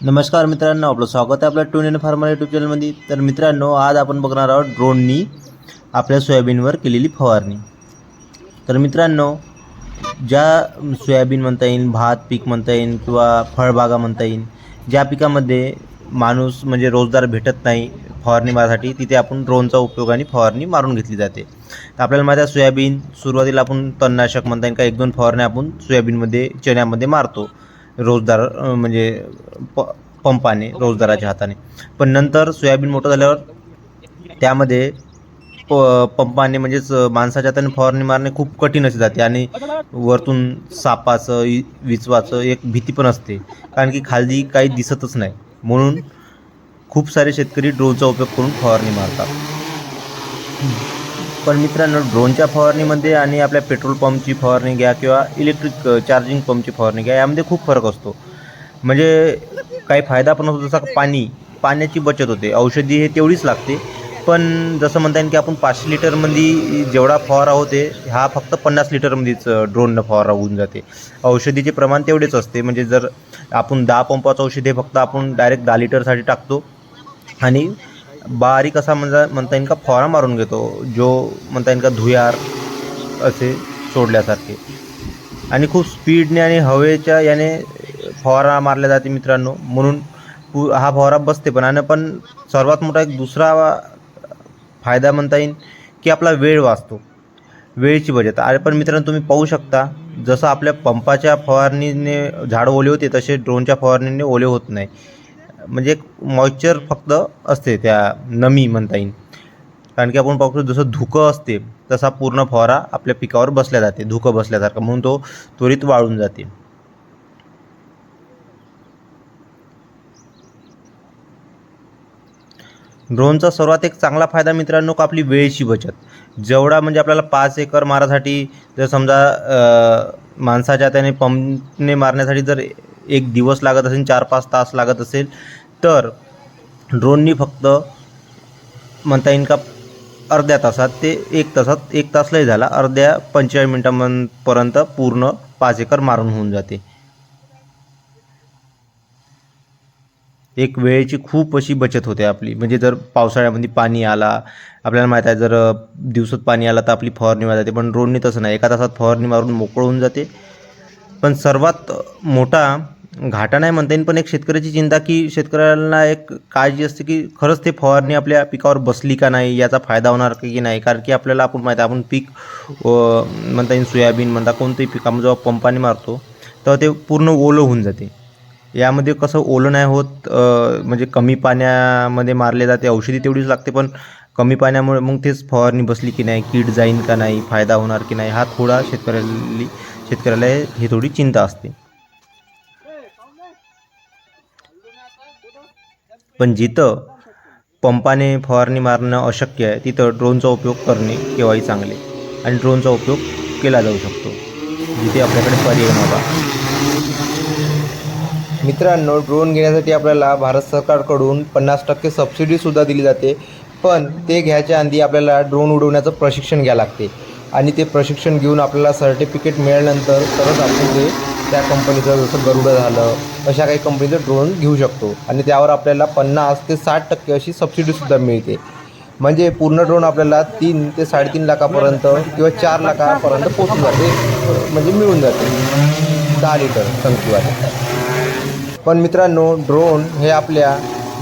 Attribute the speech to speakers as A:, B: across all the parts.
A: नमस्कार मित्रांनो आपलं स्वागत आहे आपल्या ट्युन इन फार्मर यूट्यूब चॅनलमध्ये तर मित्रांनो आज आपण बघणार आहोत ड्रोननी आपल्या सोयाबीनवर केलेली फवारणी. तर मित्रांनो ज्या सोयाबीन म्हणता येईल भात पीक म्हणता येईल किंवा फळबागा म्हणता येईल ज्या पिकामध्ये माणूस म्हणजे रोजगार भेटत नाही फवारणी मारासाठी तिथे आपण ड्रोनचा उपयोग आणि फवारणी मारून घेतली जाते. तर आपल्याला माझ्या सोयाबीन सुरुवातीला आपण तणनाशक म्हणता येईल का एक दोन फवारण्या आपण सोयाबीनमध्ये चण्यामध्ये मारतो. रोजदार म्हणजे प पंपाने रोजदाराच्या हाताने. पण नंतर सोयाबीन मोठं झाल्यावर त्यामध्ये प पंपाने म्हणजेच माणसाच्या हाताने फवारणी मारणे खूप कठीण असे जाते आणि वरतून सापाचं विचवाचं एक भीती पण असते. कारण की खाली काही दिसतच नाही. म्हणून खूप सारे शेतकरी ड्रोनचा उपयोग करून फवारणी मारतात. पण मित्रांनो ड्रोनच्या फवारणीमध्ये आणि आपल्या पेट्रोल पंपची फवारणी घ्या किंवा इलेक्ट्रिक चार्जिंग पंपची फवारणी घ्या यामध्ये खूप फरक असतो. म्हणजे काही फायदा पण होतो जसा पाणी पाण्याची बचत होते. औषधी हे तेवढीच लागते. पण जसं म्हणता येईल की आपण पाचशे लिटरमध्ये जेवढा फवारा होते हा फक्त पन्नास लिटरमध्येच ड्रोननं फवारा होऊन जाते. औषधीचे प्रमाण तेवढेच असते. म्हणजे जर आपण दहा पंपाचं औषध हे फक्त आपण डायरेक्ट दहा लिटरसाठी टाकतो आणि बारीक असा म्हणजे म्हणता येईल का फवारा मारून घेतो जो म्हणता येईल का धुयार असे सोडल्यासारखे. आणि खूप स्पीडने आणि हवेच्या याने फवारा मारल्या जाते मित्रांनो. म्हणून पू हा फवारा बसते पण. आणि पण सर्वात मोठा एक दुसरा फायदा म्हणता येईल की आपला वेळ वाचतो. वेळेची बचत. अरे पण मित्रांनो तुम्ही पाहू शकता जसं आपल्या पंपाच्या फवारणीने झाडं ओले होते तसे ड्रोनच्या फवारणीने ओले होत नाही. म्हणजे एक मॉइश्चर फक्त असते त्या नमी म्हणता येईल. कारण की आपण पाहतो जसं धुकं असते तसा पूर्ण फवारा आपल्या पिकावर बसल्या जाते धुकं बसल्यासारखं. म्हणून तो त्वरित वाळून जाते. ड्रोनचा सर्वात एक चांगला फायदा मित्रांनो का आपली वेळेची बचत? जेवढा म्हणजे आपल्याला पाच एकर मारासाठी जर समजा माणसाच्या त्याने पंपने मारण्यासाठी जर एक दिवस लागत असेल चार पाच तास लागत असेल तर ड्रोननी फक्त म्हणता येईल का अर्ध्या तासात ते एक तासात एक तासलाही झाला अर्ध्या पंचेचाळीस मिनटांपर्यंत पूर्ण पाच एकर मारून होऊन जाते. एक वेळेची खूप अशी बचत होते आपली. म्हणजे जर पावसाळ्यामध्ये पाणी आला आपल्याला माहीत आहे जर दिवसात पाणी आला तर आपली फवारणी मारली जाते पण ड्रोननी तसं नाही. एका तासात फवारणी मारून मोकळं होऊन जाते. पण सर्वात मोठा घाटा नाही म्हणता येईल पण एक शेतकऱ्याची चिंता की शेतकऱ्याला एक काळजी असते की खरंच ते फवारणी आपल्या पिकावर बसली का नाही याचा फायदा होणार का की नाही? कारण की आपल्याला आपण माहीत आहे आपण पीक म्हणता येईल सोयाबीन म्हणता कोणतंही पीक आपण जेव्हा पंपाने मारतो तेव्हा ते पूर्ण ओलं होऊन जाते. यामध्ये कसं ओलं नाही होत म्हणजे कमी पाण्यामध्ये मारले जाते औषधी तेवढीच लागते पण कमी पाण्यामुळे मग तेच फवारणी बसली की नाही कीड जाईन का नाही फायदा होणार की नाही हा थोडा शेतकऱ्याला शेतकऱ्याला ही थोडी चिंता असते. पण जिथं पंपाने फवारणी मारणं अशक्य आहे तिथं ड्रोनचा उपयोग करणे केव्हाही चांगले. आणि ड्रोनचा उपयोग केला जाऊ शकतो. जिथे आपल्याकडे पर्याय नव्हता मित्रांनो ड्रोन घेण्यासाठी आपल्याला भारत सरकारकडून पन्नास टक्के सबसिडीसुद्धा दिली जाते. पण ते घ्यायच्या आधी आपल्याला ड्रोन उडवण्याचं प्रशिक्षण घ्यावं लागते. आणि ते प्रशिक्षण घेऊन आपल्याला सर्टिफिकेट मिळाल्यानंतर तरच आपण ते त्या कंपनीचं जसं गरुडं झालं अशा काही कंपनीचं ड्रोन घेऊ शकतो. आणि त्यावर आपल्याला पन्नास ते साठ टक्के अशी सबसिडीसुद्धा मिळते. म्हणजे पूर्ण ड्रोन आपल्याला तीन ते साडेतीन लाखापर्यंत किंवा चार लाखापर्यंत पोचून जाते. म्हणजे मिळून जाते. दहा लिटर टंकीवाले पण मित्रांनो ड्रोन हे आपल्या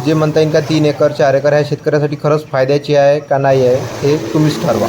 A: जे म्हणता येईल का तीन एकर चार एकर ह्या शेतकऱ्यासाठी खरंच फायद्याची आहे का नाही आहे हे तुम्हीच ठरवा.